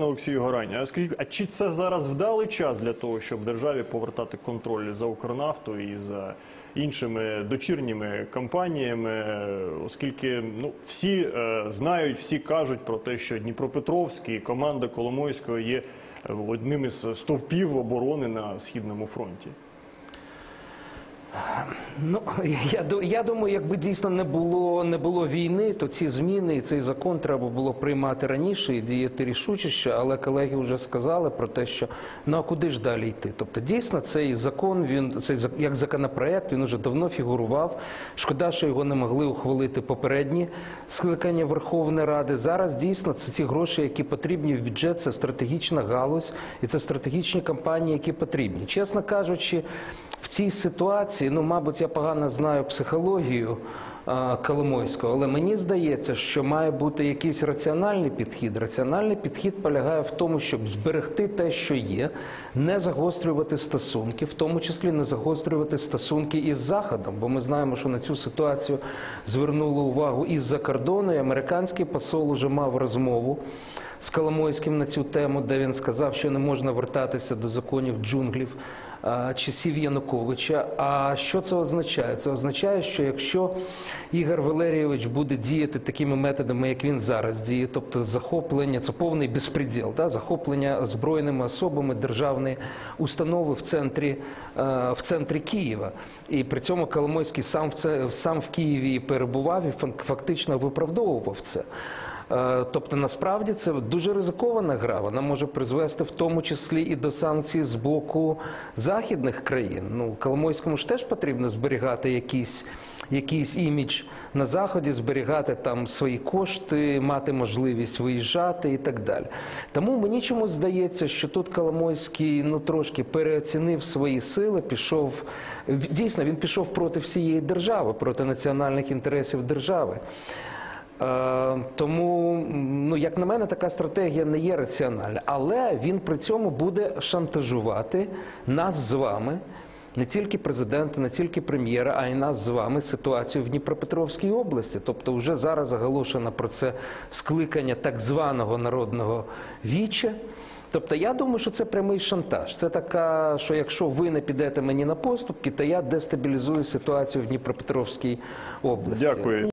пане Олексію Горані, а скажіть, а чи це зараз вдалий час для того, щоб державі повертати контроль за Укрнафтою і за іншими дочірніми компаніями, оскільки ну всі е, знають, всі кажуть про те, що Дніпропетровськ і команда Коломойського є е, одним із стовпів оборони на східному фронті. Ну я я думаю, якби дійсно не було не було війни, то ці зміни і цей закон треба було приймати раніше і діяти рішучіше. Але колеги вже сказали про те, що ну а куди ж далі йти? Тобто, дійсно, цей закон він цей як законопроект, він уже давно фігурував. Шкода, що його не могли ухвалити попередні скликання Верховної Ради. Зараз дійсно це ці гроші, які потрібні в бюджет. Це стратегічна галузь, і це стратегічні кампанії, які потрібні. Чесно кажучи, в цій ситуації, ну, мабуть, я погано знаю психологію а, Коломойського, але мені здається, що має бути якийсь раціональний підхід. Раціональний підхід полягає в тому, щоб зберегти те, що є, не загострювати стосунки, в тому числі не загострювати стосунки із Заходом, бо ми знаємо, що на цю ситуацію звернули увагу із-за кордону, і американський посол уже мав розмову з Коломойським на цю тему, де він сказав, що не можна вертатися до законів джунглів часів Януковича. А що це означає? Це означає, що якщо Ігор Валерійович буде діяти такими методами, як він зараз діє, тобто захоплення, це повний безпреділ, да? захоплення збройними особами державної установи в центрі, е, в центрі Києва. І при цьому Коломойський сам в це сам в Києві перебував і фак- фактично виправдовував це. Е, Тобто, насправді це дуже ризикована гра. Вона може призвести в тому числі і до санкцій з боку західних країн. Ну, Коломойському ж теж потрібно зберігати якийсь, якийсь імідж на заході, зберігати там свої кошти, мати можливість виїжджати і так далі. Тому мені чомусь здається, що тут Коломойський ну трошки переоцінив свої сили, пішов дійсно він пішов проти всієї держави, проти національних інтересів держави. Е, Тому, ну як на мене, така стратегія не є раціональна, але він при цьому буде шантажувати нас з вами. Не тільки президента, не тільки прем'єра, а й нас з вами ситуацію в Дніпропетровській області. Тобто, вже зараз оголошено про це скликання так званого народного віча. Тобто, я думаю, що це прямий шантаж. Це така, що якщо ви не підете мені на поступки, то я дестабілізую ситуацію в Дніпропетровській області. Дякую.